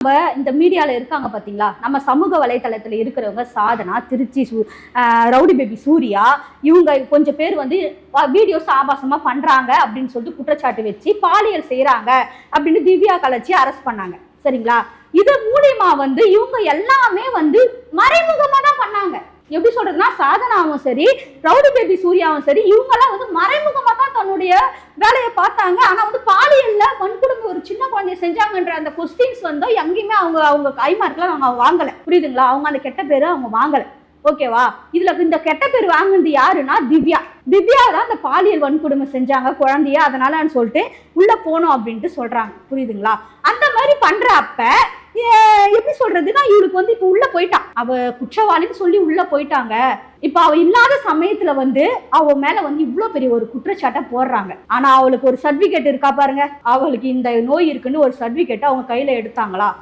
நம்ம இந்த மீடியாவில் இருக்காங்க பாத்தீங்களா? நம்ம சமூக வலைத்தளத்துல இருக்கிறவங்க சாதனா திருச்சி சூ ரவுடி பேபி சூர்யா இவங்க கொஞ்சம் பேர் வந்து வீடியோஸ் ஆபாசமா பண்றாங்க அப்படின்னு சொல்லிட்டு குற்றச்சாட்டு வச்சு பாலியல் செய்கிறாங்க அப்படின்னு திவ்யா கலைச்சி அரெஸ்ட் பண்ணாங்க. சரிங்களா? இது மூலியமா வந்து இவங்க எல்லாமே வந்து மறைமுகமா தான் பண்ணாங்க. எப்படி சொல்றதுன்னா சாதனாவும் சரி ரவுடி பேபி சூர்யாவும் சரி இவங்கெல்லாம் வந்து மறைமுகமா தான் தன்னுடைய வேலையை பார்த்தாங்க. ஆனா வந்து பால் வன்கொடுமை ஒரு சின்ன குழந்தைய செஞ்சாங்கன்ற அந்த கொஸ்டின்ஸ் வந்து எங்கேயுமே அவங்க அவங்க கைமார்க்கெல்லாம் அவங்க வாங்கலை. புரியுதுங்களா? அவங்க அந்த கெட்ட பேர் அவங்க வாங்கலை. ஓகேவா இதுல இந்த கெட்ட பேர் வாங்கினது யாருன்னா திவ்யா. திவ்யா தான் அந்த பாலியல் வன்கொடுமை செஞ்சாங்க குழந்தைய. அதனாலன்னு சொல்லிட்டு உள்ள போனோம் அப்படின்ட்டு சொல்றாங்க. புரியுதுங்களா? அந்த மாதிரி பண்ற அப்ப சொல்றதுன்னா இவளுக்கு வந்து இப்ப உள்ள போயிட்டான் அவ குற்றவாளின்னு சொல்லி உள்ள போயிட்டாங்க. இப்ப அவ இல்லாத சமயத்துல வந்து அவ மேல வந்து இவ்வளவு பெரிய ஒரு குற்றச்சாட்டை போடுறாங்க. ஆனா அவளுக்கு ஒரு சர்டிபிகேட் இருக்கா பாருங்க. அவளுக்கு இந்த நோய் இருக்குன்னு ஒரு சர்டிபிகேட் அவங்க கையில எடுத்தாங்களா?